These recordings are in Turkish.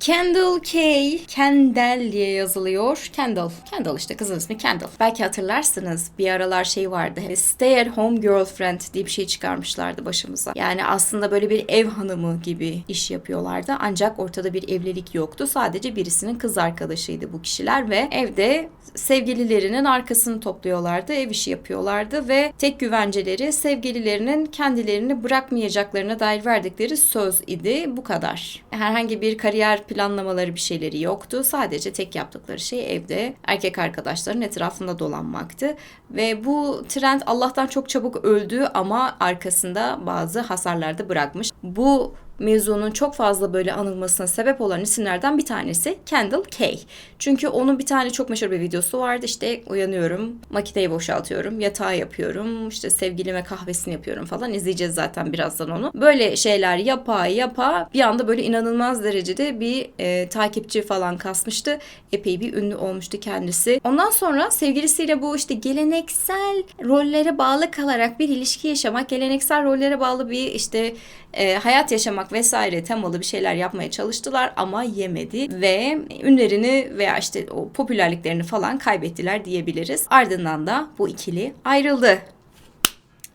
Kendall K. Kendall diye yazılıyor. Kendall. Kendall işte kızın ismi Kendall. Belki hatırlarsınız bir aralar şey vardı. Stay at home girlfriend diye bir şey çıkarmışlardı başımıza. Yani aslında böyle bir ev hanımı gibi iş yapıyorlardı. Ancak ortada bir evlilik yoktu. Sadece birisinin kız arkadaşıydı bu kişiler ve evde sevgililerinin arkasını topluyorlardı. Ev işi yapıyorlardı ve tek güvenceleri sevgililerinin kendilerini bırakmayacaklarına dair verdikleri söz idi. Bu kadar. Herhangi bir kariyer planlamaları bir şeyleri yoktu. Sadece tek yaptıkları şey evde erkek arkadaşların etrafında dolanmaktı. Ve bu trend Allah'tan çok çabuk öldü ama arkasında bazı hasarlar da bırakmış. Bu mevzunun çok fazla böyle anılmasına sebep olan isimlerden bir tanesi Kendall K. Çünkü onun bir tane çok meşhur bir videosu vardı. İşte uyanıyorum, makineyi boşaltıyorum, yatağı yapıyorum, işte sevgilime kahvesini yapıyorum falan. İzleyeceğiz zaten birazdan onu. Böyle şeyler yapa yapa bir anda böyle inanılmaz derecede bir e, takipçi falan kasmıştı. Epey bir ünlü olmuştu kendisi. Ondan sonra sevgilisiyle bu işte geleneksel rollere bağlı kalarak bir ilişki yaşamak, geleneksel rollere bağlı bir işte e, hayat yaşamak vesaire temalı bir şeyler yapmaya çalıştılar ama yemedi ve ünlerini veya işte o popülerliklerini falan kaybettiler diyebiliriz. Ardından da bu ikili ayrıldı.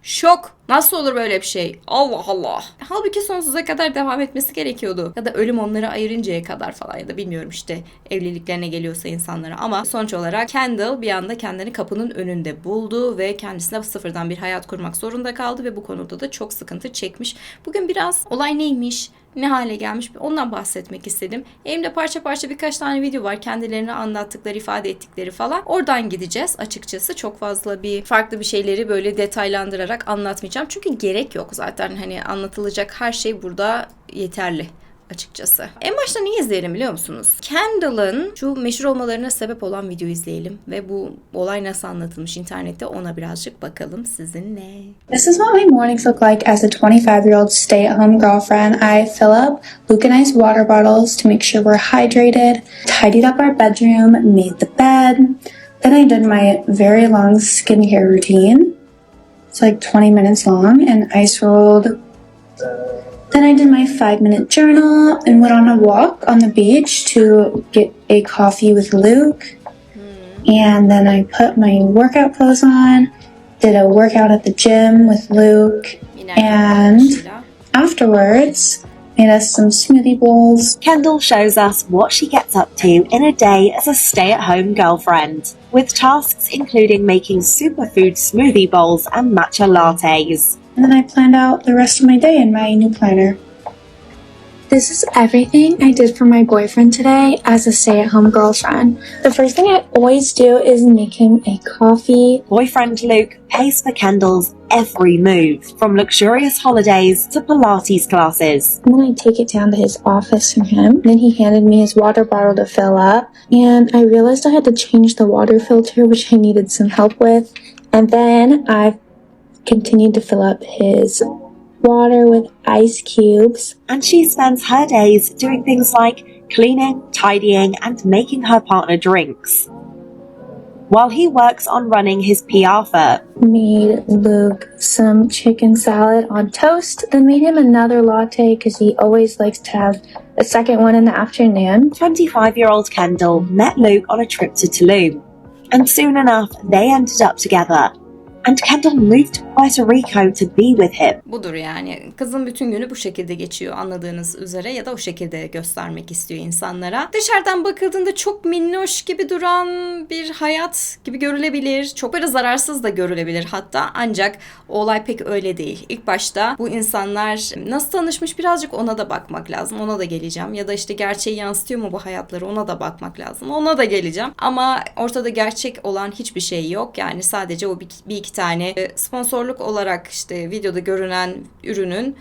Şok. Nasıl olur böyle bir şey? Allah Allah. Halbuki sonsuza kadar devam etmesi gerekiyordu. Ya da ölüm onları ayırıncaya kadar falan ya da bilmiyorum işte evliliklerine geliyorsa insanlara. Ama sonuç olarak Kendall bir anda kendini kapının önünde buldu ve kendisine sıfırdan bir hayat kurmak zorunda kaldı ve bu konuda da çok sıkıntı çekmiş. Bugün biraz olay neymiş? Ne hale gelmiş ondan bahsetmek istedim. Elimde parça parça birkaç tane video var kendilerini anlattıkları, ifade ettikleri falan. Oradan gideceğiz açıkçası. Çok fazla bir farklı bir şeyleri böyle detaylandırarak anlatmayacağım. Çünkü gerek yok zaten hani anlatılacak her şey burada yeterli açıkçası. En başta ne izleyelim biliyor musunuz? Kendall'ın şu meşhur olmalarına sebep olan videoyu izleyelim ve bu olay nasıl anlatılmış internette ona birazcık bakalım sizinle. This is what my mornings look like as a 25 year old stay at home girlfriend. I fill up Lucanized water bottles to make sure we're hydrated, tidied up our bedroom, made the bed. Then I did my very long skincare routine. It's like 20 minutes long and ice rolled. Then I did my five minute journal and went on a walk on the beach to get a coffee with Luke. And then I put my workout clothes on, did a workout at the gym with Luke, and afterwards made us some smoothie bowls. Kendall shows us what she gets up to in a day as a stay at home girlfriend, with tasks including making superfood smoothie bowls and matcha lattes. And then I planned out the rest of my day in my new planner. This is everything I did for my boyfriend today as a stay at home girlfriend. The first thing I always do is make him a coffee. Boyfriend Luke pays for Kendall's every move, from luxurious holidays to Pilates classes. And then I take it down to his office for him. Then he handed me his water bottle to fill up. And I realized I had to change the water filter, which I needed some help with. And then I continued to fill up his water with ice cubes. And she spends her days doing things like cleaning, tidying, and making her partner drinks. While he works on running his PR firm, Made Luke some chicken salad on toast, then made him another latte because he always likes to have a second one in the afternoon. 25 year old Kendall met Luke on a trip to Tulum. And soon enough, they ended up together. And Kendall moved to Puerto Rico to be with him. Budur yani. Kızın bütün günü bu şekilde geçiyor anladığınız üzere ya da o şekilde göstermek istiyor insanlara. Dışarıdan bakıldığında çok minnoş gibi duran bir hayat gibi görülebilir. Çok böyle zararsız da görülebilir hatta. Ancak olay pek öyle değil. İlk başta bu insanlar nasıl tanışmış birazcık ona da bakmak lazım. Ona da geleceğim. Ya da işte gerçeği yansıtıyor mu bu hayatları ona da bakmak lazım. Ona da geleceğim. Ama ortada gerçek olan hiçbir şey yok. Yani sadece o bir, bir iki tane e, sponsorluk olarak işte videoda görünen ürünün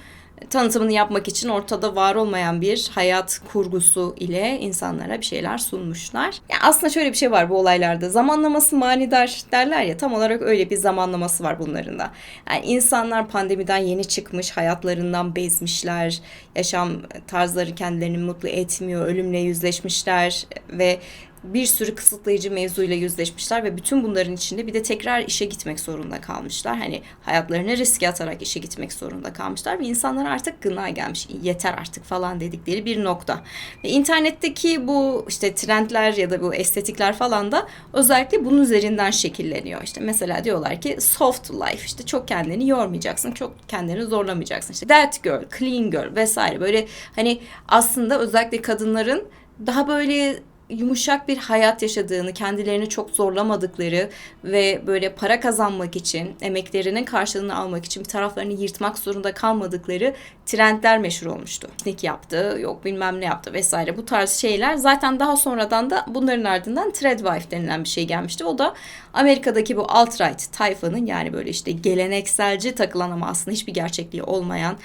tanıtımını yapmak için ortada var olmayan bir hayat kurgusu ile insanlara bir şeyler sunmuşlar. Ya aslında şöyle bir şey var bu olaylarda. Zamanlaması manidar derler ya tam olarak öyle bir zamanlaması var bunların da. Yani insanlar pandemiden yeni çıkmış, hayatlarından bezmişler, yaşam tarzları kendilerini mutlu etmiyor, ölümle yüzleşmişler ve bir sürü kısıtlayıcı mevzuyla yüzleşmişler ve bütün bunların içinde bir de tekrar işe gitmek zorunda kalmışlar. Hani hayatlarını riske atarak işe gitmek zorunda kalmışlar ve insanlar artık gına gelmiş. Yeter artık falan dedikleri bir nokta. Ve internetteki bu işte trendler ya da bu estetikler falan da özellikle bunun üzerinden şekilleniyor. İşte mesela diyorlar ki soft life işte çok kendini yormayacaksın, çok kendini zorlamayacaksın. İşte that girl, clean girl vesaire böyle hani aslında özellikle kadınların daha böyle yumuşak bir hayat yaşadığını, kendilerini çok zorlamadıkları ve böyle para kazanmak için, emeklerinin karşılığını almak için bir taraflarını yırtmak zorunda kalmadıkları trendler meşhur olmuştu. Piknik yaptı, yok bilmem ne yaptı vesaire bu tarz şeyler. Zaten daha sonradan da bunların ardından Threadwife denilen bir şey gelmişti. O da Amerika'daki bu alt-right tayfanın yani böyle işte gelenekselci takılan ama aslında hiçbir gerçekliği olmayan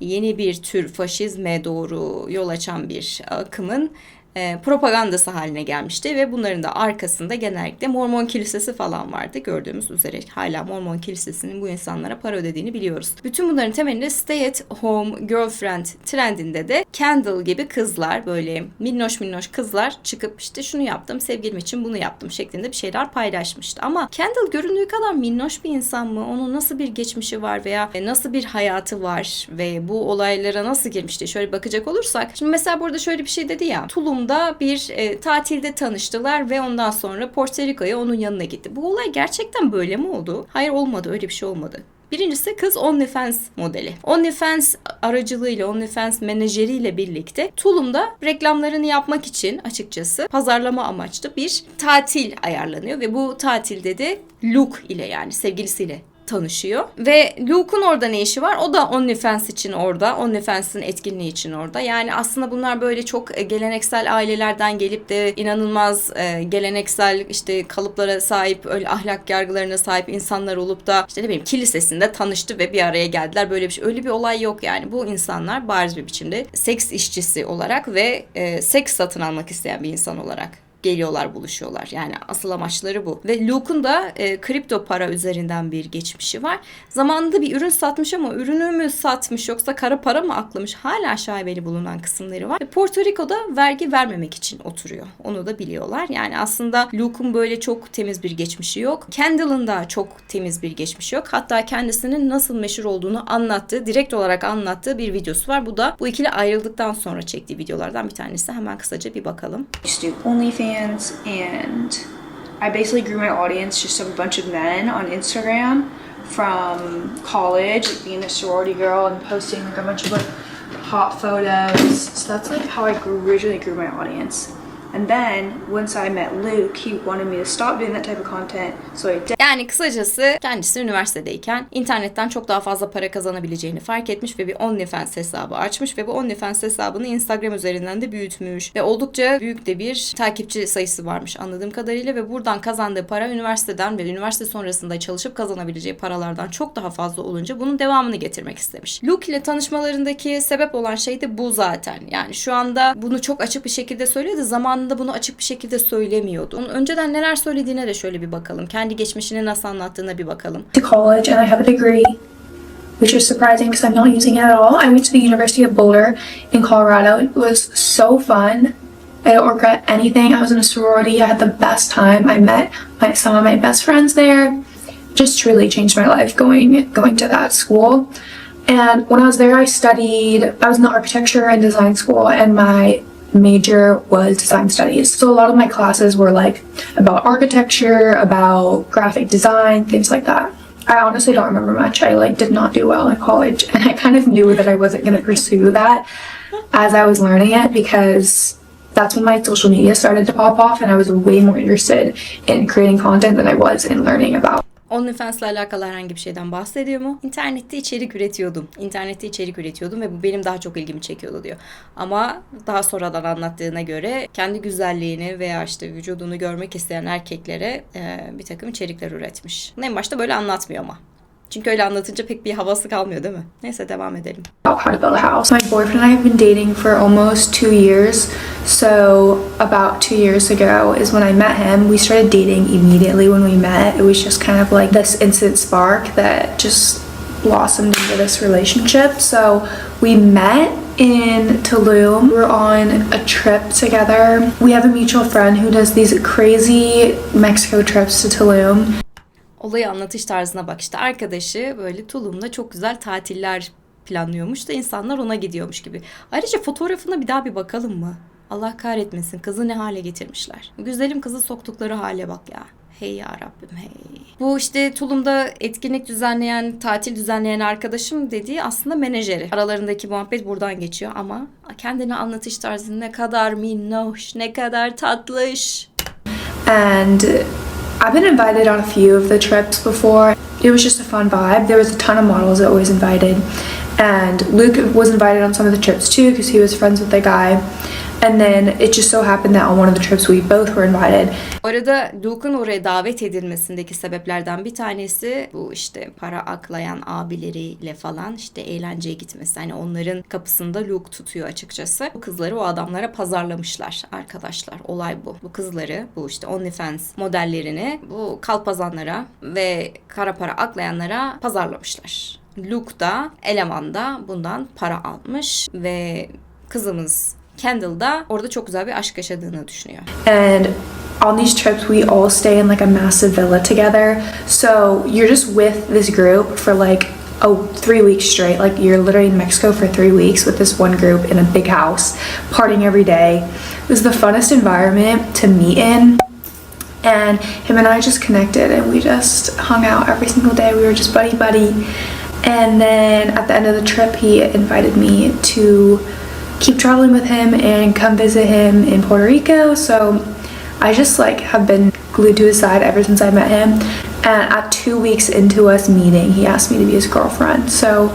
yeni bir tür faşizme doğru yol açan bir akımın e, propagandası haline gelmişti ve bunların da arkasında genellikle Mormon kilisesi falan vardı. Gördüğümüz üzere hala Mormon kilisesinin bu insanlara para ödediğini biliyoruz. Bütün bunların temelinde stay at home girlfriend trendinde de Kendall gibi kızlar böyle minnoş minnoş kızlar çıkıp işte şunu yaptım sevgilim için bunu yaptım şeklinde bir şeyler paylaşmıştı. Ama Kendall göründüğü kadar minnoş bir insan mı? Onun nasıl bir geçmişi var veya nasıl bir hayatı var ve bu olaylara nasıl girmişti? Şöyle bakacak olursak şimdi mesela burada şöyle bir şey dedi ya Tulum'da bir e, tatilde tanıştılar ve ondan sonra Porto Rico'ya onun yanına gitti. Bu olay gerçekten böyle mi oldu? Hayır olmadı öyle bir şey olmadı. Birincisi kız OnlyFans modeli. OnlyFans aracılığıyla, OnlyFans menajeriyle birlikte Tulum'da reklamlarını yapmak için açıkçası pazarlama amaçlı bir tatil ayarlanıyor ve bu tatilde de Luke ile yani sevgilisiyle tanışıyor. Ve Luke'un orada ne işi var? O da OnlyFans için orada. OnlyFans'ın etkinliği için orada. Yani aslında bunlar böyle çok e, geleneksel ailelerden gelip de inanılmaz e, geleneksel işte kalıplara sahip, öyle ahlak yargılarına sahip insanlar olup da işte ne bileyim kilisesinde tanıştı ve bir araya geldiler. Böyle bir şey. Öyle bir olay yok yani. Bu insanlar bariz bir biçimde seks işçisi olarak ve e, seks satın almak isteyen bir insan olarak geliyorlar buluşuyorlar. Yani asıl amaçları bu. Ve Luke'un da e, kripto para üzerinden bir geçmişi var. Zamanında bir ürün satmış ama ürünü mü satmış yoksa kara para mı aklamış hala şaibeli bulunan kısımları var. Ve Porto Rico'da vergi vermemek için oturuyor. Onu da biliyorlar. Yani aslında Luke'un böyle çok temiz bir geçmişi yok. Kendall'ın da çok temiz bir geçmişi yok. Hatta kendisinin nasıl meşhur olduğunu anlattığı, direkt olarak anlattığı bir videosu var. Bu da bu ikili ayrıldıktan sonra çektiği videolardan bir tanesi. Hemen kısaca bir bakalım. used to OnlyFans, and I basically grew my audience just of a bunch of men on Instagram from college, like being a sorority girl and posting like a bunch of like hot photos. So that's like how I grew, originally grew my audience. And then once I met Luke, he wanted me to stop doing that type of content, so I did. Yani kısacası kendisi üniversitedeyken internetten çok daha fazla para kazanabileceğini fark etmiş ve bir OnlyFans hesabı açmış ve bu OnlyFans hesabını Instagram üzerinden de büyütmüş ve oldukça büyük de bir takipçi sayısı varmış anladığım kadarıyla ve buradan kazandığı para üniversiteden ve üniversite sonrasında çalışıp kazanabileceği paralardan çok daha fazla olunca bunun devamını getirmek istemiş. Luke ile tanışmalarındaki sebep olan şey de bu zaten. Yani şu anda bunu çok açık bir şekilde söyledi. Zamanında bunu açık bir şekilde söylemiyordu. Onun önceden neler söylediğine de şöyle bir bakalım. Kendi geçmişini nasıl anlattığına bir bakalım. to college and I have a degree, which is surprising because I'm not using it at all. I went to the University of Boulder in Colorado. It was so fun. I don't regret anything. I was in a sorority. I had the best time. I met my, some of my best friends there. Just truly changed my life going going to that school. And when I was there, I studied. I was in the architecture and design school, and my major was design studies. So a lot of my classes were like about architecture, about graphic design, things like that. I honestly don't remember much. I like did not do well in college and I kind of knew that I wasn't going to pursue that as I was learning it because that's when my social media started to pop off and I was way more interested in creating content than I was in learning about OnlyFans'la alakalı herhangi bir şeyden bahsediyor mu? İnternette içerik üretiyordum. İnternette içerik üretiyordum ve bu benim daha çok ilgimi çekiyordu diyor. Ama daha sonradan anlattığına göre kendi güzelliğini veya işte vücudunu görmek isteyen erkeklere e, bir takım içerikler üretmiş. En başta böyle anlatmıyor ama. Çünkü öyle anlatınca pek bir havası kalmıyor değil mi? Neyse devam edelim. how to build a house. My boyfriend and I have been dating for almost two years. So about two years ago is when I met him. We started dating immediately when we met. It was just kind of like this instant spark that just blossomed into this relationship. So we met in Tulum. We're on a trip together. We have a mutual friend who does these crazy Mexico trips to Tulum. Olayı anlatış tarzına bak işte arkadaşı böyle Tulum'da çok güzel tatiller planlıyormuş da insanlar ona gidiyormuş gibi. Ayrıca fotoğrafına bir daha bir bakalım mı? Allah kahretmesin kızı ne hale getirmişler. Güzelim kızı soktukları hale bak ya. Hey ya Rabbim hey. Bu işte Tulum'da etkinlik düzenleyen, tatil düzenleyen arkadaşım dediği aslında menajeri. Aralarındaki muhabbet buradan geçiyor ama kendini anlatış tarzı ne kadar minnoş, ne kadar tatlış. And I've been invited on a few of the trips before. It was just a fun vibe. There was a ton of models that was invited. And Luke was invited on some of the trips too because he was friends with the guy. And then it just so happened that on one of the trips we both were invited. Arada Luke'un oraya davet edilmesindeki sebeplerden bir tanesi bu işte para aklayan abileriyle falan işte eğlenceye gitmesi. Hani onların kapısında Luke tutuyor açıkçası. Bu kızları o adamlara pazarlamışlar arkadaşlar. Olay bu. Bu kızları bu işte OnlyFans modellerini bu kalpazanlara ve kara para aklayanlara pazarlamışlar. Luke da eleman da bundan para almış ve kızımız Kendall da orada çok güzel bir aşk yaşadığını düşünüyor. And on these trips, we all stay in like a massive villa together. So you're just with this group for like oh three weeks straight. Like you're literally in Mexico for three weeks with this one group in a big house, partying every day. It was the funnest environment to meet in. And him and I just connected and we just hung out every single day. We were just buddy buddy. And then at the end of the trip, he invited me to keep traveling with him and come visit him in Puerto Rico. So I just like have been glued to his side ever since I met him. And at two weeks into us meeting, he asked me to be his girlfriend. So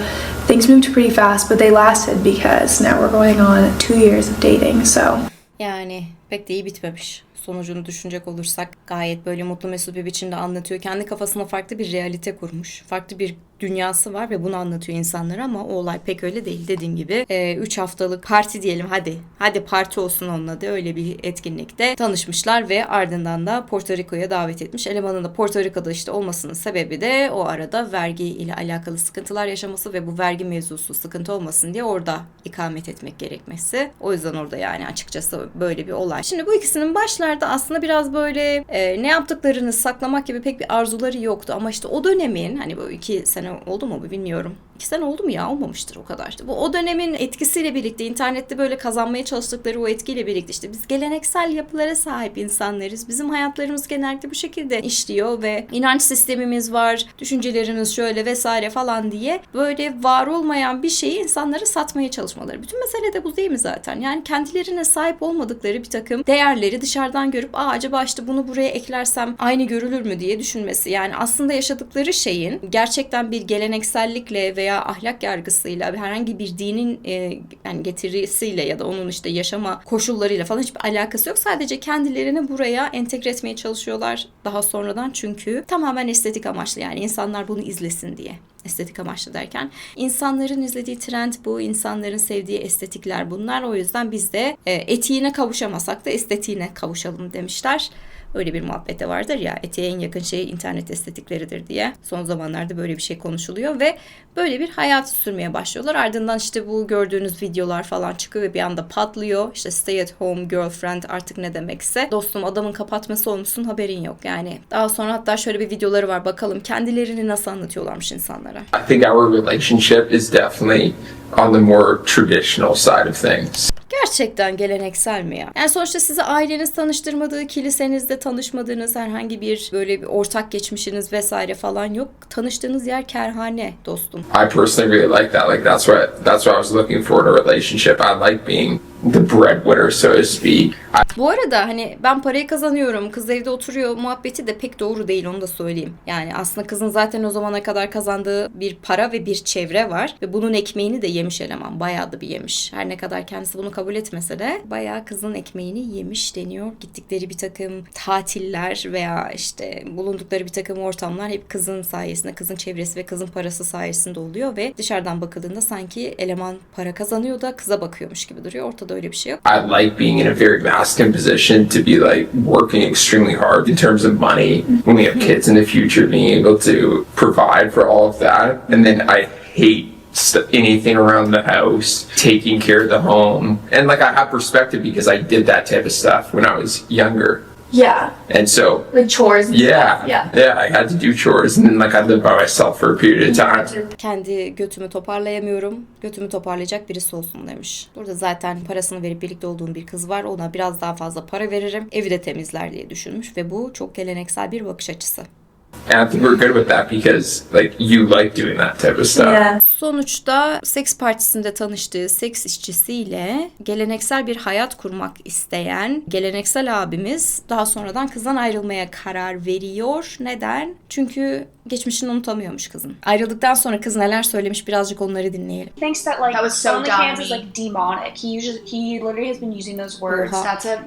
things moved pretty fast, but they lasted because now we're going on two years of dating. So Yani pek de iyi bitmemiş. Sonucunu düşünecek olursak gayet böyle mutlu mesut bir biçimde anlatıyor. Kendi kafasında farklı bir realite kurmuş. Farklı bir dünyası var ve bunu anlatıyor insanlara ama o olay pek öyle değil. Dediğim gibi 3 haftalık parti diyelim hadi. Hadi parti olsun onun adı. Öyle bir etkinlikte tanışmışlar ve ardından da Porto Rico'ya davet etmiş. Elemanın da Porto Rico'da işte olmasının sebebi de o arada vergi ile alakalı sıkıntılar yaşaması ve bu vergi mevzusu sıkıntı olmasın diye orada ikamet etmek gerekmesi. O yüzden orada yani açıkçası böyle bir olay. Şimdi bu ikisinin başlarda aslında biraz böyle e, ne yaptıklarını saklamak gibi pek bir arzuları yoktu ama işte o dönemin hani bu iki sene oldu mu bu bilmiyorum. İki sene oldu mu ya? Olmamıştır o kadar. İşte bu o dönemin etkisiyle birlikte internette böyle kazanmaya çalıştıkları o etkiyle birlikte işte biz geleneksel yapılara sahip insanlarız. Bizim hayatlarımız genellikle bu şekilde işliyor ve inanç sistemimiz var, düşüncelerimiz şöyle vesaire falan diye böyle var olmayan bir şeyi insanlara satmaya çalışmaları. Bütün mesele de bu değil mi zaten? Yani kendilerine sahip olmadıkları bir takım değerleri dışarıdan görüp Aa, acaba işte bunu buraya eklersem aynı görülür mü diye düşünmesi. Yani aslında yaşadıkları şeyin gerçekten bir geleneksellikle veya ahlak yargısıyla herhangi bir dinin e, yani getirisiyle ya da onun işte yaşama koşullarıyla falan hiçbir alakası yok. Sadece kendilerini buraya entegre etmeye çalışıyorlar daha sonradan çünkü tamamen estetik amaçlı yani insanlar bunu izlesin diye estetik amaçlı derken insanların izlediği trend bu insanların sevdiği estetikler bunlar o yüzden biz de e, etiğine kavuşamasak da estetiğine kavuşalım demişler. Öyle bir muhabbete vardır ya etiğe en yakın şey internet estetikleridir diye. Son zamanlarda böyle bir şey konuşuluyor ve böyle bir hayat sürmeye başlıyorlar. Ardından işte bu gördüğünüz videolar falan çıkıyor ve bir anda patlıyor. İşte stay at home girlfriend artık ne demekse. Dostum adamın kapatması olmuşsun haberin yok yani. Daha sonra hatta şöyle bir videoları var bakalım kendilerini nasıl anlatıyorlarmış insanlara. I think our relationship is definitely on the more traditional side of things. Gerçekten geleneksel mi ya? Yani sonuçta sizi aileniz tanıştırmadığı, kilisenizde tanışmadığınız herhangi bir böyle bir ortak geçmişiniz vesaire falan yok. Tanıştığınız yer kerhane dostum. I personally really like that. Like that's what that's what I was looking for in a relationship. I like being the breadwinner, so to speak. Bu arada hani ben parayı kazanıyorum, kız evde oturuyor muhabbeti de pek doğru değil onu da söyleyeyim. Yani aslında kızın zaten o zamana kadar kazandığı bir para ve bir çevre var. Ve bunun ekmeğini de yemiş eleman. Bayağı da bir yemiş. Her ne kadar kendisi bunu kabul etmese de bayağı kızın ekmeğini yemiş deniyor. Gittikleri bir takım tatiller veya işte bulundukları bir takım ortamlar hep kızın sayesinde, kızın çevresi ve kızın parası sayesinde oluyor ve dışarıdan bakıldığında sanki eleman para kazanıyor da kıza bakıyormuş gibi duruyor. Ortada öyle bir şey yok. I like being in a very masculine position to be like working extremely hard in terms of money. When we have mm-hmm. kids in the future, being able to provide for all of that, and then I hate st- anything around the house, taking care of the home. And like I have perspective because I did that type of stuff when I was younger. Yeah. And so Like chores. and yeah, stuff. Yeah. yeah, I had to do chores and then like I lived by myself for a period of time. Kendi götümü toparlayamıyorum. Götümü toparlayacak birisi olsun demiş. Burada zaten parasını verip birlikte olduğum bir kız var. Ona biraz daha fazla para veririm. Evi de temizler diye düşünmüş ve bu çok geleneksel bir bakış açısı. And I think we're good with that because like you like doing that type of stuff. Yeah. Sonuçta seks partisinde tanıştığı seks işçisiyle geleneksel bir hayat kurmak isteyen geleneksel abimiz daha sonradan kızdan ayrılmaya karar veriyor. Neden? Çünkü geçmişini unutamıyormuş kızın. Ayrıldıktan sonra kız neler söylemiş birazcık onları dinleyelim. thinks that like That was so OnlyFans dumb. is like demonic. He usually he literally has been using those words. Oha. That's a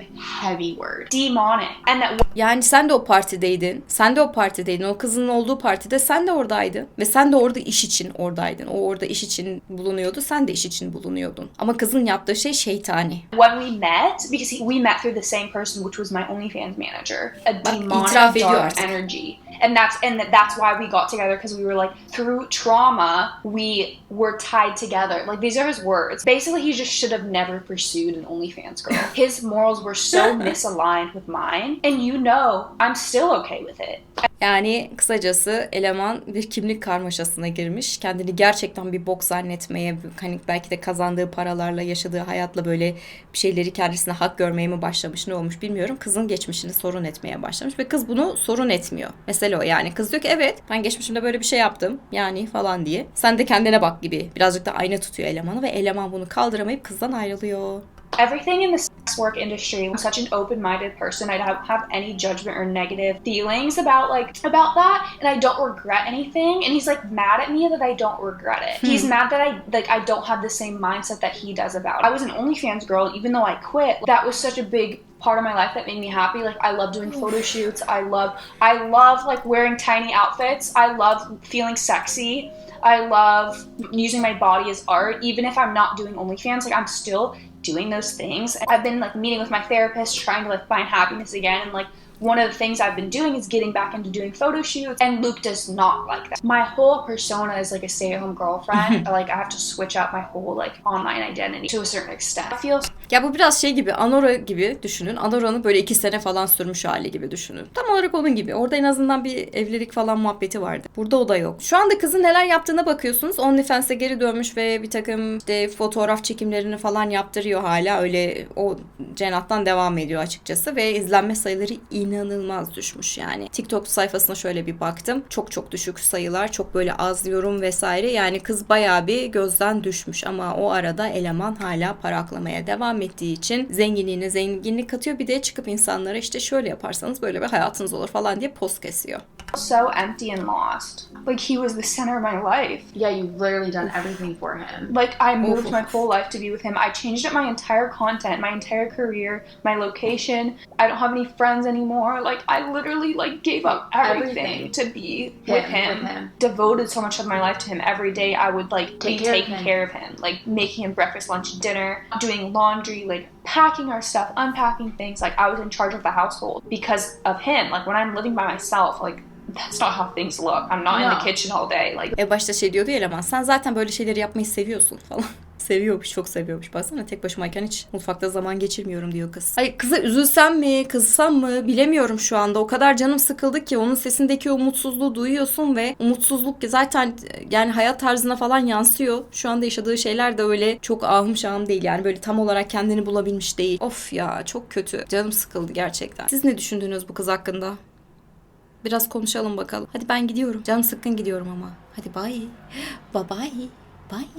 heavy word. Demonic. And that Yani sen de o partideydin. Sen de o partideydin. O kızın olduğu partide sen de oradaydın. Ve sen de orada iş için oradaydın. O orada iş için bulunuyordu. Sen de iş için bulunuyordun. Ama kızın yaptığı şey şeytani. when we met, because he, we met through the same person, which was my OnlyFans manager, a demonic itiraf ediyor dark artık. energy. And that's and that's why we got together because we were like through trauma we were tied together. Like these are his words. Basically, he just should have never pursued an OnlyFans girl. His morals were so misaligned with mine, and you know I'm still okay with it. Yani kısacası eleman bir kimlik karmaşasına girmiş. Kendini gerçekten bir bok zannetmeye, hani belki de kazandığı paralarla, yaşadığı hayatla böyle bir şeyleri kendisine hak görmeye mi başlamış, ne olmuş bilmiyorum. Kızın geçmişini sorun etmeye başlamış ve kız bunu sorun etmiyor. Mesele o yani. Kız diyor ki evet ben geçmişimde böyle bir şey yaptım yani falan diye. Sen de kendine bak gibi. Birazcık da ayna tutuyor elemanı ve eleman bunu kaldıramayıp kızdan ayrılıyor. Everything in the sex work industry i'm such an open-minded person. I don't have any judgment or negative feelings about like about that and i don't regret anything. And he's like mad at me that i don't regret it. He's hmm. mad that i like i don't have the same mindset that he does about it. i was an onlyfans girl and even though i quit. That was such a big part of my life that made me happy. Like i love doing photo shoots. I love i love like wearing tiny outfits. I love feeling sexy. I love using my body as art, even if I'm not doing OnlyFans. Like I'm still doing those things. I've been like meeting with my therapist, trying to like find happiness again, and like one of the things I've been doing is getting back into doing photo shoots. And Luke does not like that. My whole persona is like a stay-at-home girlfriend. like I have to switch up my whole like online identity to a certain extent. I feel Ya bu biraz şey gibi, Anora gibi düşünün. Anora'nın böyle iki sene falan sürmüş hali gibi düşünün. Tam olarak onun gibi. Orada en azından bir evlilik falan muhabbeti vardı. Burada o da yok. Şu anda kızın neler yaptığına bakıyorsunuz. OnlyFans'e geri dönmüş ve bir takım işte fotoğraf çekimlerini falan yaptırıyor hala. Öyle o cenahtan devam ediyor açıkçası. Ve izlenme sayıları inanılmaz düşmüş yani. TikTok sayfasına şöyle bir baktım. Çok çok düşük sayılar. Çok böyle az yorum vesaire. Yani kız bayağı bir gözden düşmüş. Ama o arada eleman hala para aklamaya devam ettiği için zenginliğine zenginlik katıyor. Bir de çıkıp insanlara işte şöyle yaparsanız böyle bir hayatınız olur falan diye post kesiyor. so empty and lost. Like he was the center of my life. Yeah, you've literally done everything for him. Like I moved Oof. my whole life to be with him. I changed up my entire content, my entire career, my location. I don't have any friends anymore. Like I literally like gave up everything, Everything. to be Him, with, him. with him. Devoted so much of my life to him. Every day I would like Take be care of taking him. care of him, like making him breakfast, lunch, dinner, doing laundry, like packing our stuff, unpacking things. Like I was in charge of the household because of him. Like when I'm living by myself, like that's not how things look. I'm not in the kitchen all day. Like E başta şey diyordu ya eleman sen zaten böyle şeyleri yapmayı seviyorsun falan. Seviyormuş, çok seviyormuş. Baksana tek başımayken hiç mutfakta zaman geçirmiyorum diyor kız. Ay kıza üzülsem mi, kızsam mı bilemiyorum şu anda. O kadar canım sıkıldı ki onun sesindeki o mutsuzluğu duyuyorsun ve umutsuzluk zaten yani hayat tarzına falan yansıyor. Şu anda yaşadığı şeyler de öyle çok ahım şahım değil. Yani böyle tam olarak kendini bulabilmiş değil. Of ya çok kötü. Canım sıkıldı gerçekten. Siz ne düşündünüz bu kız hakkında? Biraz konuşalım bakalım. Hadi ben gidiyorum. Canım sıkkın gidiyorum ama. Hadi bye. Bye bye. Bye.